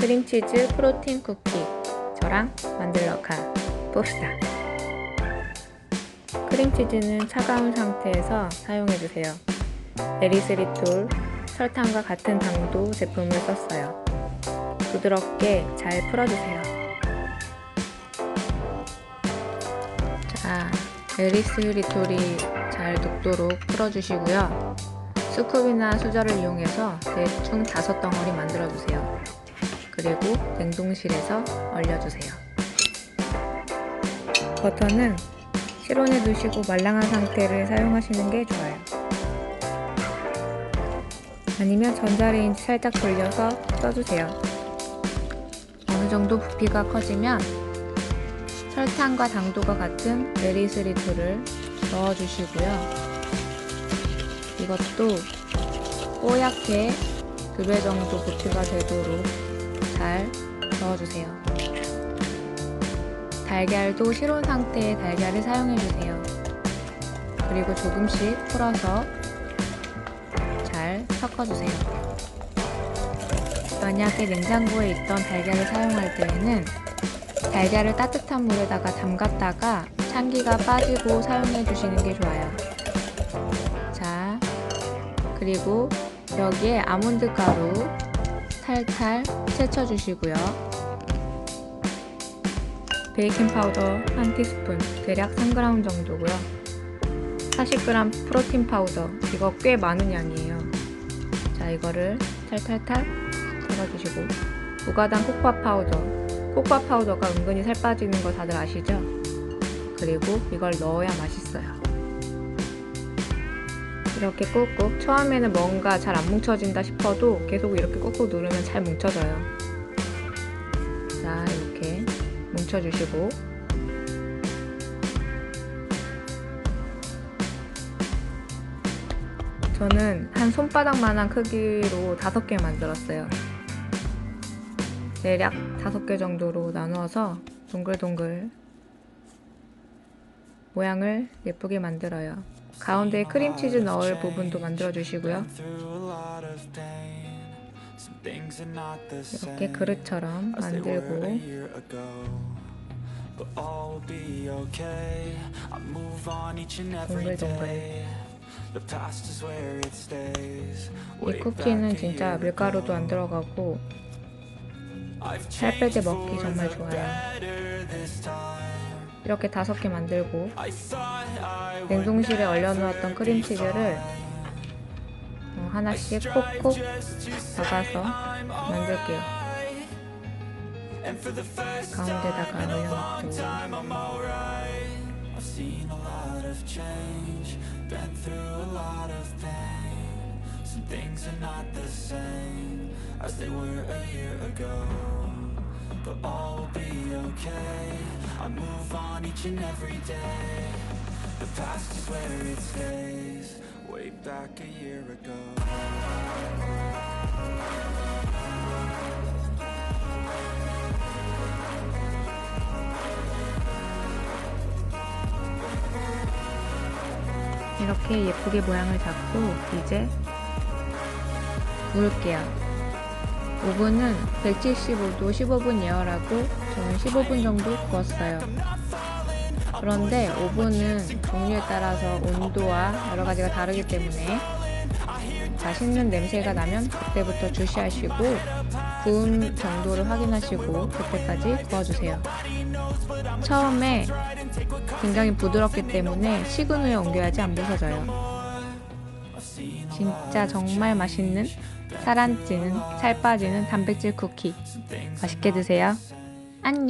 크림치즈 프로틴 쿠키 저랑 만들러 가 봅시다. 크림치즈는 차가운 상태에서 사용해주세요. 에리스리톨, 설탕과 같은 당도 제품을 썼어요. 부드럽게 잘 풀어주세요. 자, 에리스리톨이 잘 녹도록 풀어주시고요. 스쿱이나 수저를 이용해서 대충 다섯 덩어리 만들어주세요. 그리고 냉동실에서 얼려주세요. 버터는 실온에 두시고 말랑한 상태를 사용하시는 게 좋아요. 아니면 전자레인지 살짝 돌려서 써주세요. 어느 정도 부피가 커지면 설탕과 당도가 같은 메리스리토를 넣어주시고요. 이것도 뽀얗게 두배 정도 부피가 되도록 잘 넣어주세요. 달걀도 실온 상태의 달걀을 사용해주세요. 그리고 조금씩 풀어서 잘 섞어주세요. 만약에 냉장고에 있던 달걀을 사용할 때에는 달걀을 따뜻한 물에다가 담갔다가 찬기가 빠지고 사용해 주시는 게 좋아요. 자, 그리고 여기에 아몬드 가루 탈탈 채쳐 주시고요. 베이킹 파우더 한 티스푼, 대략 3g 정도고요. 40g 프로틴 파우더, 이거 꽤 많은 양이에요. 자, 이거를 탈탈탈 섞어주시고 무가당 코코아 파우더, 코코아 파우더가 은근히 살 빠지는 거 다들 아시죠? 그리고 이걸 넣어야 맛있어요. 이렇게 꾹꾹 처음에는 뭔가 잘 안 뭉쳐진다 싶어도 계속 이렇게 꾹꾹 누르면 잘 뭉쳐져요. 자, 이렇게 뭉쳐주시고 저는 한 손바닥만한 크기로 다섯 개 만들었어요. 대략 다섯 개 정도로 나누어서 동글동글 모양을 예쁘게 만들어요. 가운데에 크림치즈 넣을 부분도 만들어 주시고요. 이렇게 그릇처럼 만들고 동글동글 이 쿠키는 진짜 밀가루도 안 들어가고 살뺄때 먹기 정말 좋아요. 이렇게 다섯 개 만들고 냉동실에 얼려놓았던 크림치즈를 어, 하나씩 콕콕 박아서 만들게요. 가운데다가 올려놓고 Been through a lot of pain. Some things are not the same as they were a year ago. But all will be okay. I move on each and every day. The past is where it stays. Way back a year ago. 이렇게 예쁘게 모양을 잡고 이제 구울게요. 오븐은 175도 15분 예열하고 저는 15분 정도 구웠어요. 그런데 오븐은 종류에 따라서 온도와 여러 가지가 다르기 때문에 자 씹는 냄새가 나면 그때부터 주시하시고 구운 정도를 확인하시고 그때까지 구워주세요. 처음에 굉장히 부드럽기 때문에 식은 후에 옮겨야지 안 부서져요. 진짜 정말 맛있는 살 안 찌는 살 빠지는 단백질 쿠키 맛있게 드세요. 안녕.